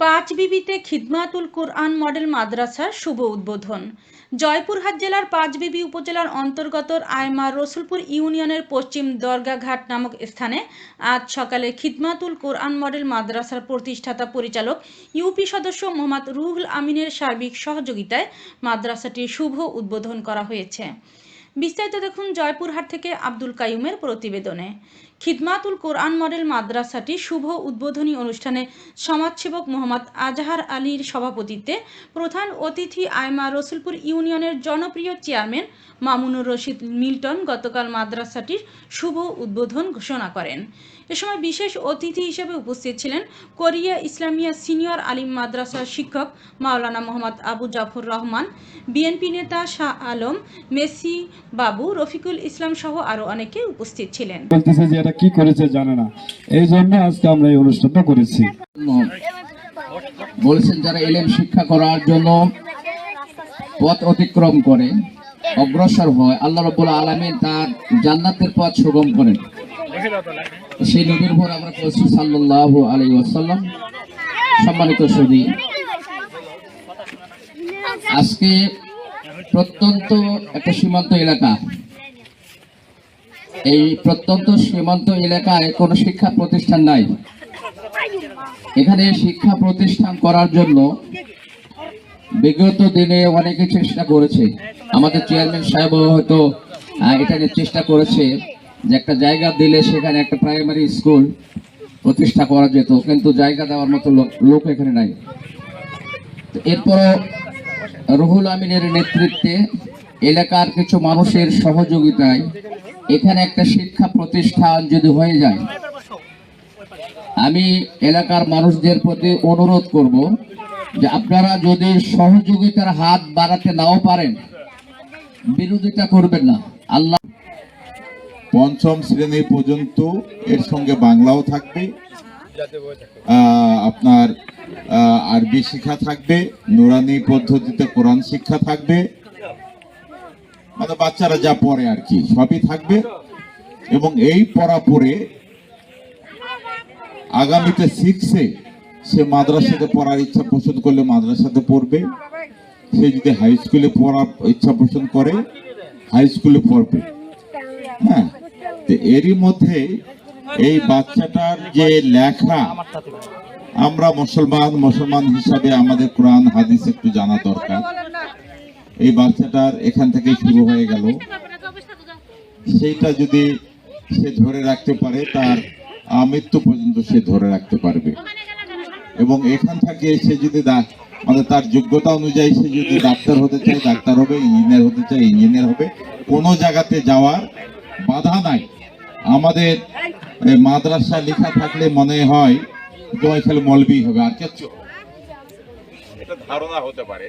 পাঁচ বিবিতে খিদমাতুল কোরআন মডেল মাদ্রাসার শুভ উদ্বোধন। জয়পুরহাট জেলার পাঁচবিবি উপজেলার অন্তর্গত আয়মা রসুলপুর ইউনিয়নের পশ্চিম দরগাঘাট নামক স্থানে আজ সকালে খিদমাতুল কোরআন মডেল মাদ্রাসার প্রতিষ্ঠাতা পরিচালক ইউপি সদস্য মোহাম্মদ রুহুল আমিনের সার্বিক সহযোগিতায় মাদ্রাসাটির শুভ উদ্বোধন করা হয়েছে। বিস্তারিত দেখুন জয়পুরহাট থেকে আব্দুল কাইয়ুমের প্রতিবেদনে। খিদমাতুল কোরআন মডেল মাদ্রাসাটি শুভ উদ্বোধনী অনুষ্ঠানে সমাজসেবক মোহাম্মদ আজহার আলীর সভাপতিত্বে প্রধান অতিথি আয়মা রসুলপুর ইউনিয়নের জনপ্রিয় চেয়ারম্যান মামুনুর রশিদ মিল্টন গতকাল মাদ্রাসাটির শুভ উদ্বোধন ঘোষণা করেন। এ সময় বিশেষ অতিথি হিসেবে উপস্থিত ছিলেন কোরিয়া ইসলামিয়া সিনিয়র আলিম মাদ্রাসার শিক্ষক মাওলানা মোহাম্মদ আবু জাফর রহমান, বিএনপি নেতা শাহ আলম, মেসি বাবু, রফিকুল ইসলাম সহ আরও অনেকে উপস্থিত ছিলেন। বলতেছে যে এটা কি করেছে জানে না। এই জন্য আজকে আমরা এই অনুষ্ঠানটা করেছি। বলেছেন যারা এলেম শিক্ষা করার জন্য পথ অতিক্রম করে, অগ্রসর হয়, আল্লাহ রব্বুল আলমিন তার জান্নাতের পথ সুগম করেন। সেই নবীর উপর আমরা বলছি সাল্লাহ আলী ওয়াসাল্লাম। সম্মানিত সুদী, আজকে প্রত্যন্ত একটা সীমান্ত এলাকা। এই প্রত্যন্ত সীমান্ত এলাকায় কোনো শিক্ষা প্রতিষ্ঠান নাই। এখানে শিক্ষা প্রতিষ্ঠান করার জন্য বিগত দিনে অনেকে চেষ্টা করেছে। আমাদের চেয়ারম্যান সাহেব হয়তো এটা চেষ্টা করেছে যে একটা জায়গা দিলে সেখানে একটা প্রাইমারি স্কুল প্রতিষ্ঠা করা যেত, কিন্তু জায়গা দেওয়ার মতো লোক- এখানে নাই। এরপরও রুহুল আমিনের নেতৃত্বে এলাকার কিছু মানুষের সহযোগিতায় এখানে একটা শিক্ষা প্রতিষ্ঠান যদি হয়ে যায়, আমি এলাকার মানুষদের প্রতি অনুরোধ করব যে আপনারা যদি সহযোগিতার হাত বাড়াতে নাও পারেন, বিরোধিতা করবেন না। আল্লাহ পঞ্চম শ্রেণি পর্যন্ত এর সঙ্গে বাংলাও থাকবে। আপনার আরবি শিক্ষা থাকবে, নুরানি পদ্ধতিতে কোরআন শিক্ষা থাকবে। মানে বাচ্চারা যা পড়ে আর কি, সবই থাকবে। এবং এই পড়া পড়ে আগামীতে সিক্সে সে মাদ্রাসাতে পড়ার ইচ্ছা পোষণ করলে মাদ্রাসাতে পড়বে। সে যদি হাই স্কুলে পড়ার ইচ্ছা পোষণ করে হাই স্কুলে পড়বে। হ্যাঁ এরই মধ্যে এই বাচ্চাটার যে লেখা, আমরা মুসলমান মুসলমান হিসাবে আমাদের কোরআন, হাদিস একটু জানা দরকার। এই বাচ্চাটার এখান থেকে শুরু হয়ে গেল। সেইটা যদি সে ধরে রাখতে পারে, তার আমৃত্যু পর্যন্ত সে ধরে রাখতে পারবে। এবং এখান থেকে সে যদি মানে তার যোগ্যতা অনুযায়ী সে যদি ডাক্তার হতে চায়, ডাক্তার হবে, ইঞ্জিনিয়ার হতে চায়, ইঞ্জিনিয়ার হবে, কোনো জায়গাতে যাওয়ার বাধা নাই। আমাদের মাদ্রাসা লেখা থাকলে মনে হয় তোমায় খেলে মলবি হবে, আর কিচ্ছু। ধারণা হতে পারে।